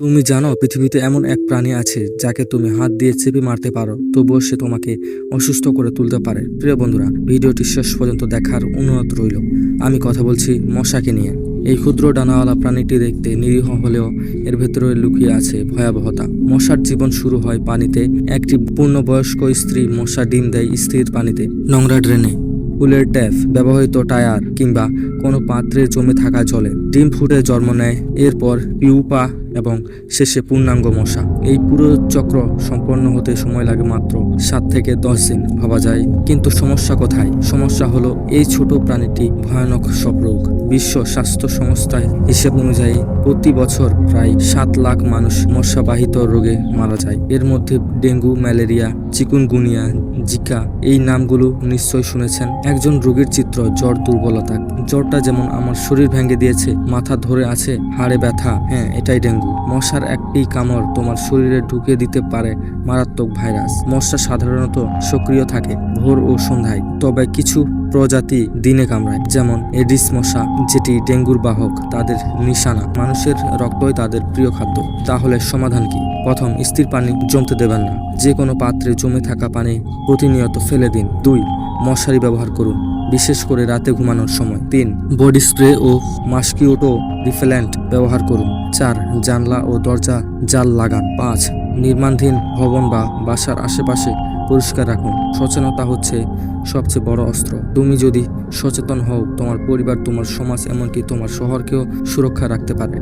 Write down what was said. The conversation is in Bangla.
তুমি জানো, পৃথিবীতে এমন এক প্রাণী আছে যাকে তুমি হাত দিয়ে চেপে মারতে পারো, তবুও সে তোমাকে অসুস্থ করে তুলতে পারে। প্রিয় বন্ধুরা, ভিডিওটি শেষ পর্যন্ত দেখার অনুরোধ রইল। আমি কথা বলছি মশাকে নিয়ে। এই ক্ষুদ্র ডানাওয়ালা প্রাণীটি দেখতে নিরীহ হলেও এর ভেতরে লুকিয়ে আছে ভয়াবহতা। মশার জীবন শুরু হয় পানিতে। একটি পূর্ণবয়স্ক স্ত্রী মশা ডিম দেয় স্থির পানিতে। নোংরা ড্রেনে। ফুলের ট্যাপ ব্যবহৃত টায়ার কিংবা কোনো পাত্রে জমে থাকা জলে। ডিম ফুটে জন্ম নেয়। এরপর পিউপা এবং শেষে পূর্ণাঙ্গ মশা। এই পুরো চক্র সম্পন্ন হতে সময় লাগে মাত্র সাত থেকে দশ দিন ভাবা যায়। কিন্তু সমস্যা কোথায়? সমস্যা হলো এই ছোট প্রাণীটি ভয়ানক সব রোগ বিশ্ব স্বাস্থ্য সংস্থার হিসেব অনুযায়ী প্রতি বছর প্রায় সাত লাখ মানুষ মশাবাহিত রোগে মারা যায়। এর মধ্যে ডেঙ্গু, ম্যালেরিয়া, চিকুনগুনিয়া, জিকা এই নামগুলো নিশ্চয় শুনেছেন। একজন রোগীর চিত্র জ্বর দুর্বলতা। জ্বরটা যেমন আমার শরীর ভেঙে দিয়েছে, মাথা ধরে আছে, হাড়ে ব্যথা হ্যাঁ এটাই ডেঙ্গু। মশার একটি কামড় তোমার শরীরে ঢুকে দিতে পারে মারাত্মক ভাইরাস। মশা সাধারণত সক্রিয় থাকে ভোর ও সন্ধ্যায়, তবে কিছু প্রজাতি দিনে কামড়ায়, যেমন এডিস মশা, যেটি ডেঙ্গুর বাহক, তাদের নিশানা। মানুষের রক্তই তাদের প্রিয় খাদ্য। তাহলে সমাধান কি? প্রথম, স্থির পানি জমতে দেবেন না। যে কোনো পাত্রে জমে থাকা পানি প্রতিনিয়ত ফেলে দিন। দুই, মশারি ব্যবহার করুন। বিশেষ করে রাতে ঘুমানোর সময়। তিন, বডি স্প্রে ও মাস্কিউটো রিফেলেন্ট ব্যবহার করুন। চার, জানলা ও দরজা, জাল লাগান। পাঁচ, নির্মাণধীন ভবন বা বাসার আশেপাশে পরিষ্কার রাখুন। সচেতনতা হচ্ছে সবচেয়ে বড় অস্ত্র। তুমি যদি সচেতন হও, তোমার পরিবার, তোমার সমাজ, এমনকি তোমার শহরকেও সুরক্ষা রাখতে পারে।